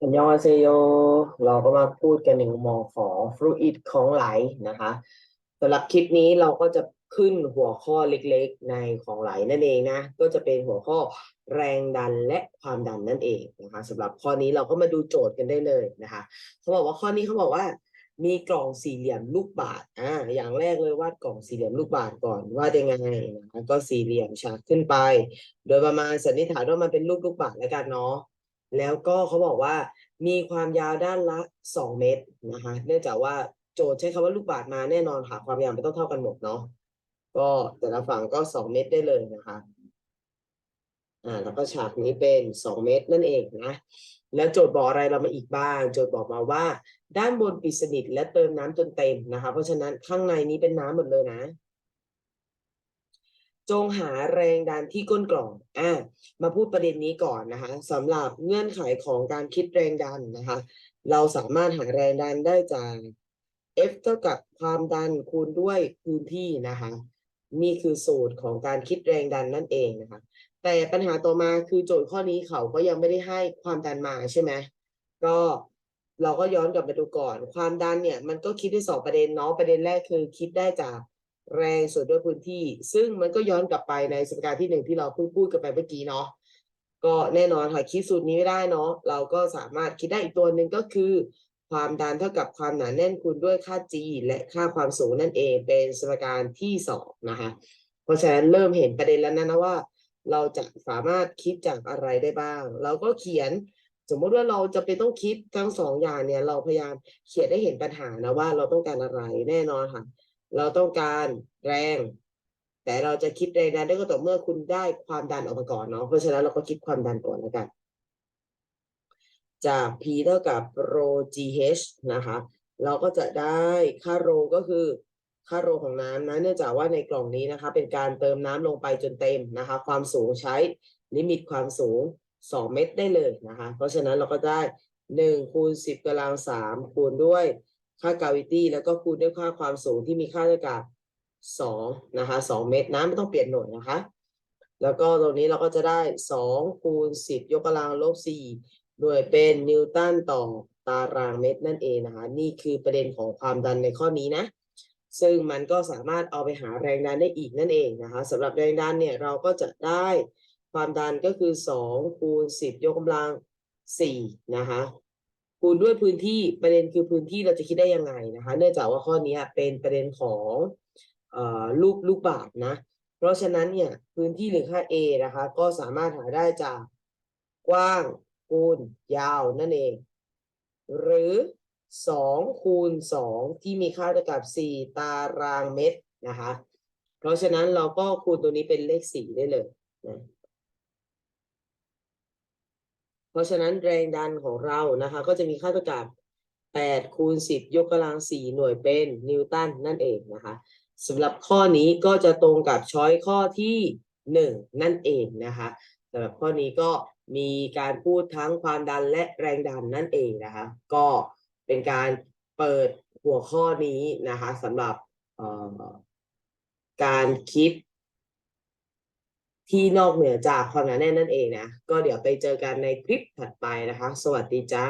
อันยองอาเซโย เราก็มาพูดกันในมุมมองของฟลูอิดของไหลนะคะสำหรับคลิปนี้เราก็จะขึ้นหัวข้อเล็กๆในของไหลนั่นเองนะ ก็จะเป็นหัวข้อแรงดันและความดันนั่นเองนะคะสำหรับข้อนี้เราก็มาดูโจทย์กันได้เลยนะคะเขาบอกว่าข้อนี้เขาบอกว่า มีกล่องสี่เหลี่ยมลูกบาศก์อ่าอย่างแรกเลยวาดกล่องสี่เหลี่ยมลูกบาศก์ก่อนวาดยังไงนะคะก็สี่เหลี่ยมฉากขึ้นไป โดยประมาณสันนิษฐานว่ามันเป็นรูปลูกบาศก์แล้วกันเนาะ แล้วก็เขาบอกว่ามีความยาวด้านละสองเมตรนะคะ เนื่องจากว่าโจทย์ใช้คำว่าลูกบาศก์มาแน่นอนค่ะ ความยาวไม่ต้องเท่ากันหมดเนาะก็แต่ละฝั่งก็สองเมตรได้เลยนะคะอ่าแล้วก็ฉากนี้เป็นสองเมตรนั่นเองนะแล้วโจทย์บอกอะไรเรามาอีกบ้าง โจทย์บอกมาว่า ด้านบนปิดสนิทและเติมน้ำจนเต็มนะคะ เพราะฉะนั้นข้างในนี้เป็นน้ำหมดเลยนะ จงหาแรงดันที่ก้นกล่องอ่ามาพูดประเด็นนี้ก่อนนะคะสำหรับเงื่อนไขของการคิดแรงดันนะคะ เราสามารถหาแรงดันได้จาก F เท่ากับความดันคูณด้วยพื้นที่นะคะ นี่คือสูตรของการคิดแรงดันนั่นเองนะคะ แต่ปัญหาต่อมาคือโจทย์ข้อนี้เขาก็ยังไม่ได้ให้ความดันมาใช่ไหมก็เราก็ย้อนกลับมาดูก่อน ความดันเนี่ยมันก็คิดได้สองประเด็นเนาะประเด็นแรกคือคิดได้จาก แรงส่วนด้วยพื้นที่ ซึ่งมันก็ย้อนกลับไปในสมการที่หนึ่งที่เราเพิ่งพูดกันไปเมื่อกี้เนาะก็แน่นอนค่ะคิดสูตรนี้ไม่ได้เนาะเราก็สามารถคิดได้อีกตัวหนึ่งก็คือ ความดันเท่ากับความหนาแน่นคูณด้วยค่า g และค่าความสูงนั่นเองเป็นสมการที่สองนะคะเพราะฉะนั้นเริ่มเห็นประเด็นแล้วนะนะว่า เราจะสามารถคิดจากอะไรได้บ้าง เราก็เขียนสมมติว่าเราจะเป็นต้องคิดทั้งสองอย่างเนี่ย เราพยายามเขียนได้เห็นปัญหานะว่าเราต้องการอะไรแน่นอนค่ะ เราต้องการแรง แต่เราจะคิดแรงดันได้ก็ต่อเมื่อคุณได้ความดันออกมาก่อนเนาะเพราะฉะนั้นเราก็คิดความดันก่อนแล้วกัน จาก P เท่ากับ rho GH นะคะ เราก็จะได้ค่า rho ก็คือค่า rho ของน้ำนะเนื่องจากว่าในกล่องนี้นะคะ เป็นการเติมน้ำลงไปจนเต็มนะคะ ความสูงใช้ลิมิตความสูง 2 เมตรได้เลยนะคะ เพราะฉะนั้นเราก็ได้1คูณ10กำลัง3คูณด้วย ค่ากาวิตี้แล้วก็คูณด้วยค่าความสูงที่มีค่าเท่ากับ2นะคะ2เมตรน้ำไม่ต้องเปลี่ยนหน่วยนะคะ แล้วก็ตรงนี้เราก็จะได้2คูณ10 ยกกำลังลบ4หน่วยเป็นนิวตันต่อตารางเมตรนั่นเองนะคะ นี่คือประเด็นของความดันในข้อนี้นะ ซึ่งมันก็สามารถเอาไปหาแรงดันได้อีกนั่นเองนะคะสำหรับแรงดันเนี่ยเราก็จะได้ความดันก็คือ2คูณ10 ยกกำลัง4นะคะ คูณด้วยพื้นที่ประเด็นคือพื้นที่เราจะคิดได้ยังไงนะคะ เนื่องจากว่าข้อนี้เป็นประเด็นของออลูกลูกบาศก์นะ เพราะฉะนั้นเนี่ยพื้นที่หรือค่า A นะคะ ก็สามารถหาได้จากกว้างคูณยาวนั่นเอง หรือสองคูณสองที่มีค่าเท่ากับสี่ตารางเมตรนะคะ เพราะฉะนั้นเราก็คูณตัวนี้เป็นเลขสี่ได้เลยนะเพ ราะฉะนั้นแรงดันของเรานะคะ ก็จะมีค่าเท่ากับแปดคูณสิบยกกำลังสี่หน่วยเป็นนิวตันนั่นเองนะคะสำหรับข้อนี้ก็จะตรงกับช้อยข้อที่หนึ่งนั่นเองนะคะสำหรับข้อนี้ก็มีการพูดทั้งความดันและแรงดันนั่นเองนะคะ ก็เป็นการเปิดหัวข้อนี้นะคะสำหรับการคิด ที่นอกเหนือจากความหนาแน่นนั่นเองนะ ก็เดี๋ยวไปเจอกันในคลิปถัดไปนะคะ สวัสดีจ้า